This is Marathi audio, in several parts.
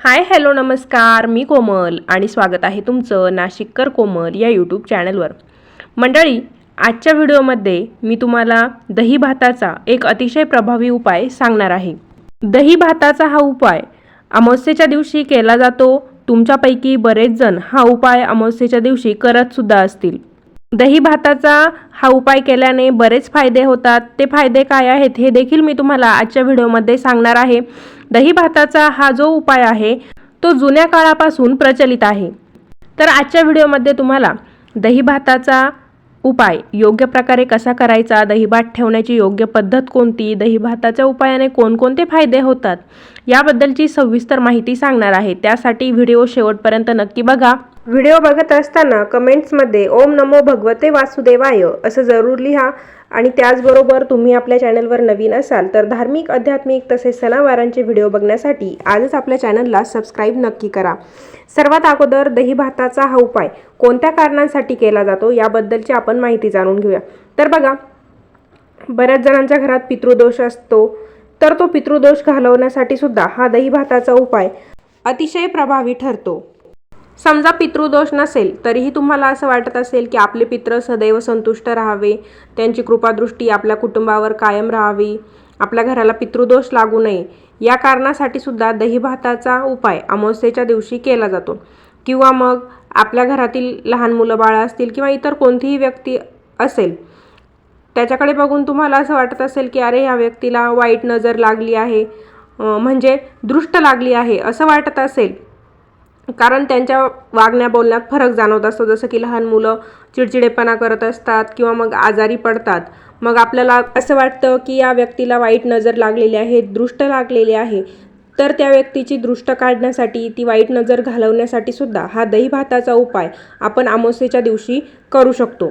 हाय हॅलो नमस्कार. मी कोमल आणि स्वागत आहे तुमचं नाशिककर कोमल या यूट्यूब चॅनलवर. मंडळी आजच्या व्हिडिओमध्ये मी तुम्हाला दही भाताचा एक अतिशय प्रभावी उपाय सांगणार आहे. दही भाताचा हा उपाय अमावस्येच्या दिवशी केला जातो. तुमच्यापैकी बरेच जण हा उपाय अमावस्येच्या दिवशी करतसुद्धा असतील. दही भाताचा हा उपाय केल्याने बरेच फायदे होतात. ते फायदे काय आहेत हे देखील मी तुम्हाला आजच्या व्हिडिओमध्ये सांगणार आहे. दही भाताचा हा जो उपाय आहे तो जुन्या काळापासून प्रचलित आहे. तर आजच्या व्हिडिओमध्ये तुम्हाला दही भाताचा उपाय योग्य प्रकारे कसा करायचा दहीभात ठेवण्याची योग्य पद्धत कोणती दहीभाताच्या उपायाने कोणकोणते फायदे होतात याबद्दलची सविस्तर माहिती सांगणार आहे. त्यासाठी व्हिडिओ शेवटपर्यंत नक्की बघा. व्हिडिओ बघत असताना कमेंट्समध्ये ओम नमो भगवते वासुदेवाय असं जरूर लिहा. आणि त्याचबरोबर तुम्ही आपल्या चॅनलवर नवीन असाल तर धार्मिक आध्यात्मिक तसेच सणावारांचे व्हिडिओ बघण्यासाठी आजच आपल्या चॅनलला सबस्क्राईब नक्की करा. सर्वात अगोदर दही भाताचा हा उपाय कोणत्या कारणांसाठी केला जातो याबद्दलची आपण माहिती जाणून घेऊया. तर बघा बऱ्याच जणांच्या घरात पितृदोष असतो तर तो पितृदोष घालवण्यासाठी सुद्धा हा दही भाताचा उपाय अतिशय प्रभावी ठरतो. समजा पितृदोष नसेल तरीही तुम्हाला असं वाटत असेल की आपले पित्र सदैव संतुष्ट राहावे त्यांची कृपादृष्टी आपल्या कुटुंबावर कायम राहावी आपल्या घराला पितृदोष लागू नये या कारणासाठी सुद्धा दही भाताचा उपाय अमावस्येच्या दिवशी केला जातो. किंवा मग आपल्या घरातील लहान मुलं बाळं असतील किंवा इतर कोणतीही व्यक्ती असेल त्याच्याकडे बघून तुम्हाला असं वाटत असेल की अरे ह्या व्यक्तीला वाईट नजर लागली आहे म्हणजे दृष्ट लागली आहे असं वाटत असेल कारण त्यांच्या वागण्या बोलण्यात फरक जाणवत असतो. जसं की लहान मुलं चिडचिडेपणा करत असतात किंवा मग आजारी पडतात. मग आपल्याला असं वाटतं की या व्यक्तीला वाईट नजर लागलेली आहे दृष्ट लागलेली आहे. तर त्या व्यक्तीची दृष्ट काढण्यासाठी ती वाईट नजर घालवण्यासाठी सुद्धा हा दही भाताचा उपाय आपण अमावस्येच्या दिवशी करू शकतो.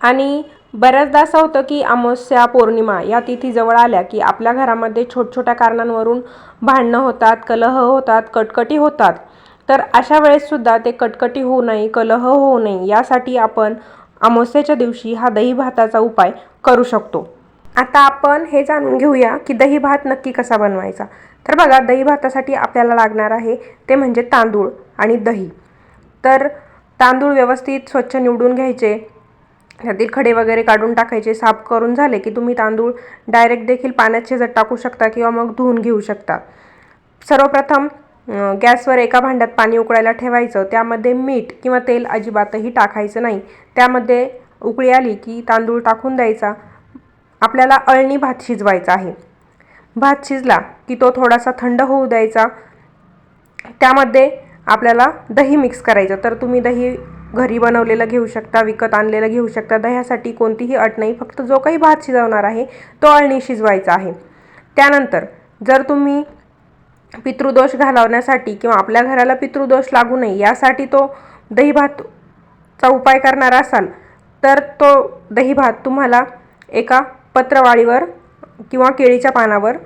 आणि बऱ्याचदा असं होतं की अमावस्या पौर्णिमा या तिथी जवळ आल्या की आपल्या घरामध्ये छोटछोट्या कारणांवरून भांडणं होतात कलह होतात कटकटी होतात. तर अशा वेळेससुद्धा ते कटकटी होऊ नये कलह होऊ नये यासाठी आपण अमावस्येच्या दिवशी हा दही भाताचा उपाय करू शकतो. आता आपण हे जाणून घेऊया की दही भात नक्की कसा बनवायचा. तर बघा दही भातासाठी आपल्याला लागणार आहे ते म्हणजे तांदूळ आणि दही. तर तांदूळ व्यवस्थित स्वच्छ निवडून घ्यायचे. त्यातील खडे वगैरे काढून टाकायचे. साफ करून झाले की तुम्ही तांदूळ डायरेक्ट देखील पाण्यात शिजत टाकू शकता किंवा मग धुवून घेऊ शकता. सर्वप्रथम गॅसवर एका भांड्यात पाणी उकळायला ठेवायचं त्यामध्ये मीठ किंवा तेल अजिबातही टाकायचं नाही. त्यामध्ये उकळी आली की तांदूळ टाकून द्यायचा. आपल्याला अळणी भात शिजवायचा आहे. भात शिजला की तो थोडासा थंड होऊ द्यायचा. त्यामध्ये आपल्याला दही मिक्स करायचं. तर तुम्ही दही घरी बनवलेलं घेऊ शकता विकत आणलेलं घेऊ शकता. दह्यासाठी कोणतीही अट नाही फक्त जो काही भात शिजवणार आहे तो अळणी शिजवायचा आहे. त्यानंतर जर तुम्ही पितृदोष घालवण्यासाठी किंवा आपल्या घराला पितृदोष लागू नये यासाठी तो दही भातचा उपाय करणार असाल तर तो दही भात तुम्हाला एका पत्रवाळीवर किंवा केळीच्या पानावर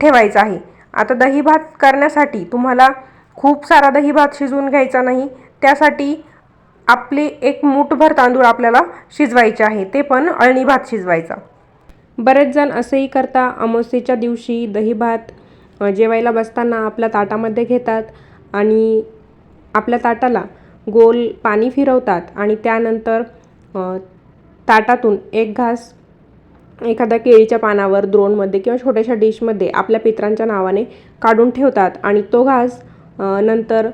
ठेवायचा आहे. आता दही भात करण्यासाठी तुम्हाला खूप सारा दही भात शिजवून घ्यायचा नाही त्यासाठी आपली एक मूठभर तांदूळ आपल्याला शिजवायचे आहे ते पण अळणी भात शिजवायचा. बरेच जण असेही करता अमावस्येच्या दिवशी दही भात जेवायला बसताना आपल्या ताटामध्ये घेतात आणि आपल्या ताटाला गोल पाणी फिरवतात आणि त्यानंतर ताटातून एक घास एखाद्या केळीच्या पानावर द्रोणमध्ये किंवा छोट्याशा डिशमध्ये आपल्या पित्रांच्या नावाने काढून ठेवतात आणि तो घास नंतर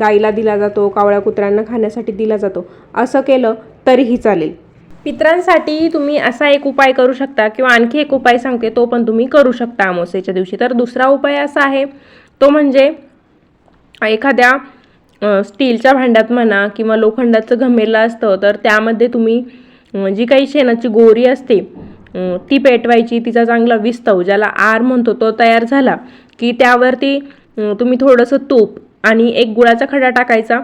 गाईला दिला जातो कावळ्या कुत्र्यांना खाण्यासाठी दिला जातो. असं केलं तरीही चालेल. पित्रांसाठी तुम्ही असा एक उपाय करू शकता किंवा आणखी एक उपाय सांगते तो पण तुम्ही करू शकता अमावस्येच्या दिवशी. तर दुसरा उपाय असा आहे तो म्हणजे एखाद्या स्टीलच्या भांड्यात म्हणा किंवा लोखंडाचं घमेलं असतं तर त्यामध्ये तुम्ही जी काही शेणाची गोरी असते ती पेटवायची. तिचा चांगला विस्तव ज्याला आर म्हणतो तो तयार झाला की त्यावरती तुम्ही थोडंसं तूप आणि एक गुळाचा खडा टाकायचा.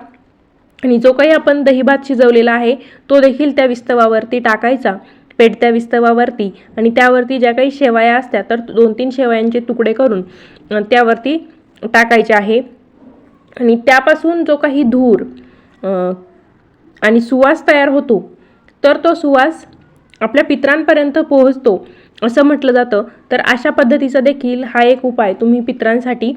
आणि जो काही आपण दहीभात शिजवलेला आहे तो देखील त्या विस्तवावरती टाकायचा. पेटत्या विस्तवावरती आणि त्यावरती ज्या काही शेवया असत्या तर दोन तीन शेवयांचे तुकडे करून त्यावरती टाकायचे आहे. आणि त्यापासून जो काही धूर आणि सुवास तयार होतो तर तो सुवास आपल्या पित्रांपर्यंत पोहोचतो असं म्हटलं जातं. तर अशा पद्धतीचा देखील हा एक उपाय तुम्ही पित्रांसाठी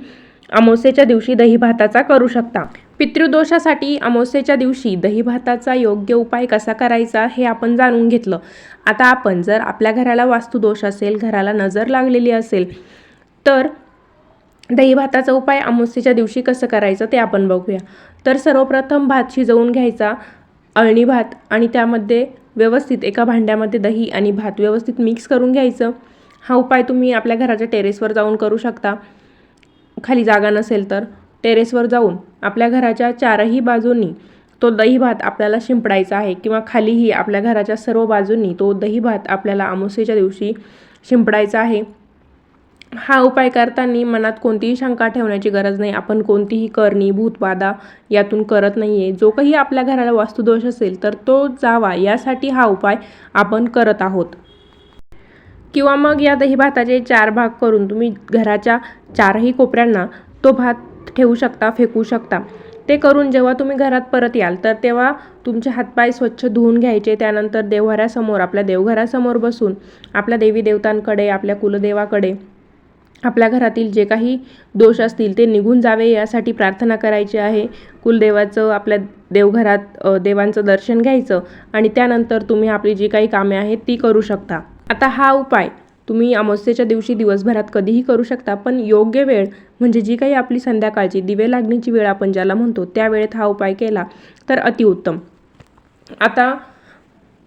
अमावस्येच्या दिवशी दही भाताचा करू शकता. पितृदोषासाठी अमावस्येच्या दिवशी दही भाताचा योग्य उपाय कसा करायचा हे आपण जाणून घेतलं. आता आपण जर आपल्या घराला वास्तुदोष असेल घराला नजर लागलेली असेल तर दही भाताचा उपाय अमावस्येच्या दिवशी कसं करायचं ते आपण बघूया. तर सर्वप्रथम भात शिजवून घ्यायचा अळणी भात आणि त्यामध्ये व्यवस्थित एका भांड्यामध्ये दही आणि भात व्यवस्थित मिक्स करून घ्यायचं. हा उपाय तुम्ही आपल्या घराच्या टेरेसवर जाऊन करू शकता. खाली जागा नसेल तर. टेरेसवर जाऊन आपल्या घराच्या चारही बाजूंनी तो दही भात आपल्याला शिंपडायचा आहे किंवा खालीही आपल्या घराच्या सर्व बाजूंनी तो दही भात आपल्याला अमावस्येच्या दिवशी शिंपडायचा आहे. हा उपाय करताना मनात कोणतीही शंका ठेवण्याची गरज नाही. आपण कोणतीही करणी भूतबाधा यातून करत नाही आहे जो काही आपल्या घराला वास्तुदोष असेल तर तो जावा. यासाठी हा उपाय आपण करत आहोत. किंवा मग या दही भाताचे चार भाग करून तुम्ही घराच्या चारही कोपऱ्यांना तो भात ठेवू शकता फेकू शकता. ते करून जेव्हा तुम्ही घरात परत याल तर तेव्हा तुमचे हातपाय स्वच्छ धुवून घ्यायचे. त्यानंतर देवघरासमोर आपल्या देवघरासमोर बसून आपल्या देवी देवतांकडे आपल्या कुलदेवाकडे आपल्या घरातील जे काही दोष असतील ते निघून जावे यासाठी प्रार्थना करायची आहे. कुलदेवाचं आपल्या देवघरात देवांचं दर्शन घ्यायचं आणि त्यानंतर तुम्ही आपली जी काही कामे आहेत ती करू शकता. आता हा उपाय तुम्ही अमावस्येच्या दिवशी दिवसभरात कधीही करू शकता पण योग्य वेळ म्हणजे जी काही आपली संध्याकाळची दिवे लागण्याची वेळ आपण ज्याला म्हणतो त्या वेळेत हा उपाय केला तर अतिउत्तम आता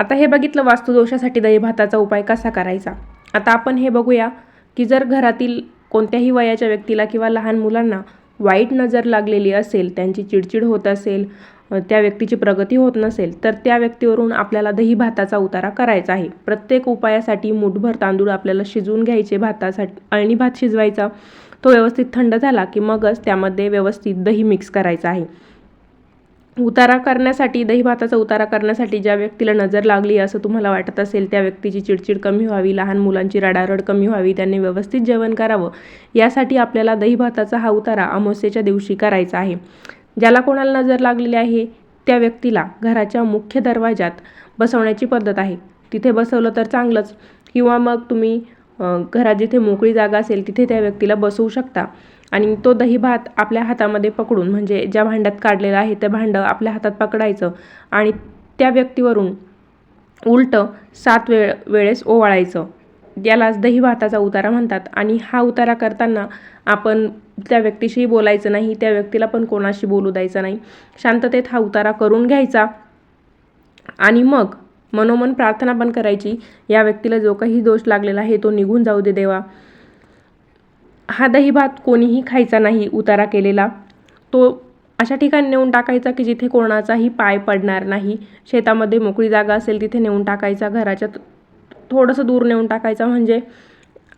आता हे बघितलं वास्तुदोषासाठी दही भाताचा उपाय कसा करायचा? आता आपण हे बघूया की जर घरातील कोणत्याही वयाच्या व्यक्तीला किंवा लहान मुलांना वाईट नजर लागलेली असेल त्यांची चिडचिड होत असेल त्या व्यक्तीची प्रगती होत नसेल तर त्या व्यक्तीवरून आपल्याला दही भाताचा उतारा करायचा आहे. प्रत्येक उपायासाठी मुठभर तांदूळ आपल्याला शिजवून घ्यायचे भातासाठी अळणी भात शिजवायचा. तो व्यवस्थित थंड झाला की मगच त्यामध्ये व्यवस्थित दही मिक्स करायचं आहे. उतारा करण्यासाठी दही भाताचा उतारा करण्यासाठी ज्या व्यक्तीला नजर लागली असं तुम्हाला वाटत असेल त्या व्यक्तीची चिडचिड कमी व्हावी लहान मुलांची रडारड कमी व्हावी त्यांनी व्यवस्थित जेवण करावं यासाठी आपल्याला दही भाताचा हा उतारा अमावस्येच्या दिवशी करायचा आहे. ज्याला कोणाला नजर लागलेली आहे त्या व्यक्तीला घराच्या मुख्य दरवाजात बसवण्याची पद्धत आहे. तिथे बसवलं तर चांगलंच. किंवा मग तुम्ही घरात जिथे मोकळी जागा असेल तिथे त्या व्यक्तीला बसवू शकता. आणि तो दही भात आपल्या हातामध्ये पकडून म्हणजे ज्या भांड्यात काढलेलं आहे ते भांडं आपल्या हातात पकडायचं आणि त्या व्यक्तीवरून उलटं सात वेळ वेळेस ओवाळायचं. यालाच दही भाताचा उतारा म्हणतात. आणि हा उतारा करताना आपण त्या व्यक्तीशी बोलायचं नाही त्या व्यक्तीला पण कोणाशी बोलू द्यायचं नाही. शांततेत हा उतारा करून घ्यायचा. आणि मग मनोमन प्रार्थना पण करायची. या व्यक्तीला जो काही दोष लागलेला आहे तो निघून जाऊ दे देवा. हा दही भात कोणीही खायचा नाही उतारा केलेला. तो अशा ठिकाणी नेऊन टाकायचा की जिथे कोणाचाही पाय पडणार नाही. शेतामध्ये मोकळी जागा असेल तिथे नेऊन टाकायचा. घराच्या थोडंसं दूर नेऊन टाकायचा म्हणजे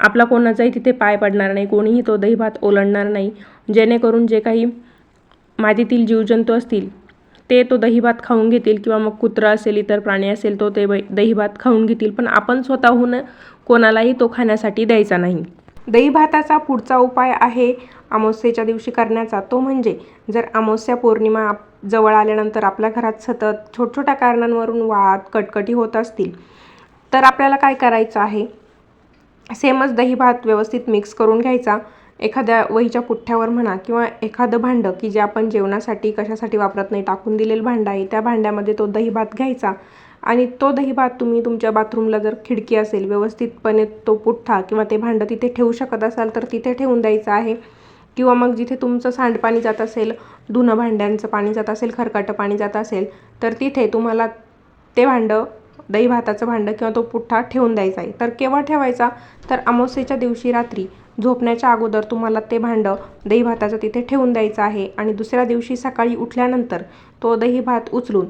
आपला कोणाचाही तिथे पाय पडणार नाही कोणीही तो दहीभात ओलंडणार नाही. जेणेकरून जे काही मातीतील जीवजंतू असतील ते तो दहीभात खाऊन घेतील किंवा मग कुत्रा असेल इतर प्राणी असेल तो ते दहीभात खाऊन घेतील. पण आपण स्वतःहून कोणालाही तो खाण्यासाठी द्यायचा नाही. दहीभाताचा पुढचा उपाय आहे अमावस्येच्या दिवशी करण्याचा. तो म्हणजे जर अमावस्या पौर्णिमा जवळ आल्यानंतर आपल्या घरात सतत छोटछोट्या कारणांवरून वाद कटकटी होत असतील तर आपल्याला काय करायचं आहे? सेमच दही भात व्यवस्थित मिक्स करून घ्यायचा. एखाद्या वहीच्या पुठ्ठ्यावर म्हणा किंवा एखादं भांडं की जे आपण जेवणासाठी कशासाठी वापरत नाही टाकून दिलेलं भांडं आहे त्या भांड्यामध्ये तो दही भात घ्यायचा. आणि तो दही भात तुम्ही तुमच्या बाथरूमला जर खिडकी असेल व्यवस्थितपणे तो पुठ्ठा किंवा ते भांडं तिथे ठेवू शकत असाल तर तिथे ठेवून द्यायचं आहे. किंवा मग जिथे तुमचं सांडपाणी जात असेल धुणं भांड्यांचं पाणी जात असेल खरकाटं पाणी जात असेल तर तिथे तुम्हाला ते भांडं दही भाताचं भांडं किंवा तो पुठ्ठा ठेवून द्यायचा आहे. तर केव्हा ठेवायचा? तर अमावस्येच्या दिवशी रात्री झोपण्याच्या अगोदर तुम्हाला ते भांडं दही भाताचं तिथे ठेवून द्यायचं आहे आणि दुसऱ्या दिवशी सकाळी उठल्यानंतर तो दही भात उचलून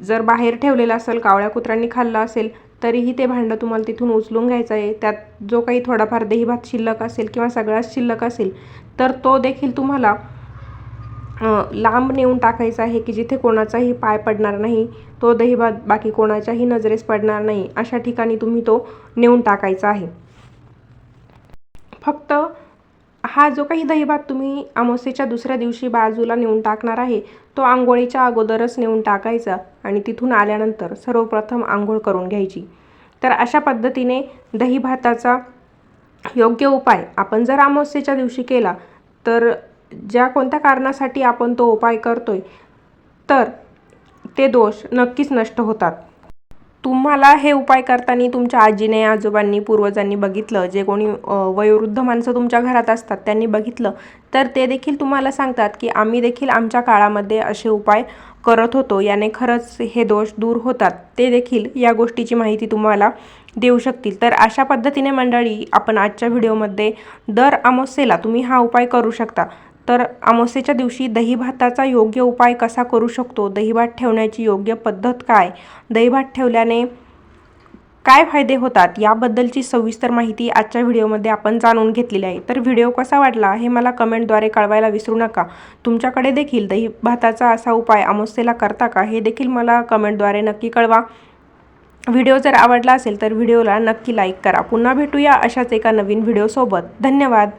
जर बाहेर ठेवलेला असेल कावळ्या कुत्र्यांनी खाल्लं असेल तरीही ते भांडं तुम्हाला तिथून उचलून घ्यायचं आहे. त्यात जो काही थोडाफार दही भात शिल्लक असेल किंवा सगळाच शिल्लक असेल तर तो देखील तुम्हाला लांब नेऊन टाकायचा आहे की जिथे कोणाचाही पाय पडणार नाही. तो दहीभात बाकी कोणाच्याही नजरेस पडणार नाही अशा ठिकाणी तुम्ही तो नेऊन टाकायचा आहे. फक्त हा जो काही दहीभात तुम्ही अमावस्येच्या दुसऱ्या दिवशी बाजूला नेऊन टाकणार आहे तो आंघोळीच्या अगोदरच नेऊन टाकायचा आणि तिथून आल्यानंतर सर्वप्रथम आंघोळ करून घ्यायची. तर अशा पद्धतीने दही भाताचा योग्य उपाय आपण जर अमावस्येच्या दिवशी केला तर ज्या कोणत्या कारणासाठी आपण तो उपाय करतोय तर ते दोष नक्कीच नष्ट होतात. तुम्हाला हे उपाय करताना तुमच्या आजीने आजोबांनी पूर्वजांनी बघितलं जे कोणी वयोवृद्ध माणसं तुमच्या घरात असतात त्यांनी बघितलं तर ते देखील तुम्हाला सांगतात की आम्ही देखील आमच्या काळामध्ये असे उपाय करत होतो याने खरंच हे दोष दूर होतात. ते देखील या गोष्टीची माहिती तुम्हाला देऊ शकतील. तर अशा पद्धतीने मंडळी आपण आजच्या व्हिडिओमध्ये दर अमावस्येला तुम्ही हा उपाय करू शकता. तर अमावस्येच्या दिवशी दही भाताचा योग्य उपाय कसा करू शकतो? दहीभात ठेवण्याची योग्य पद्धत काय? दहीभात ठेवल्याने काय फायदे होतात? याबद्दलची सविस्तर माहिती आजच्या व्हिडिओमध्ये आपण जाणून घेतलेली आहे. तर व्हिडिओ कसा वाटला हे मला कमेंटद्वारे कळवायला विसरू नका. तुमच्याकडे देखील दही भाताचा असा उपाय अमावस्येला करता का हे देखील मला कमेंटद्वारे नक्की कळवा. व्हिडिओ जर आवडला असेल तर व्हिडिओला नक्की लाईक करा. पुन्हा भेटूया अशाच एका नवीन व्हिडिओसोबत. धन्यवाद.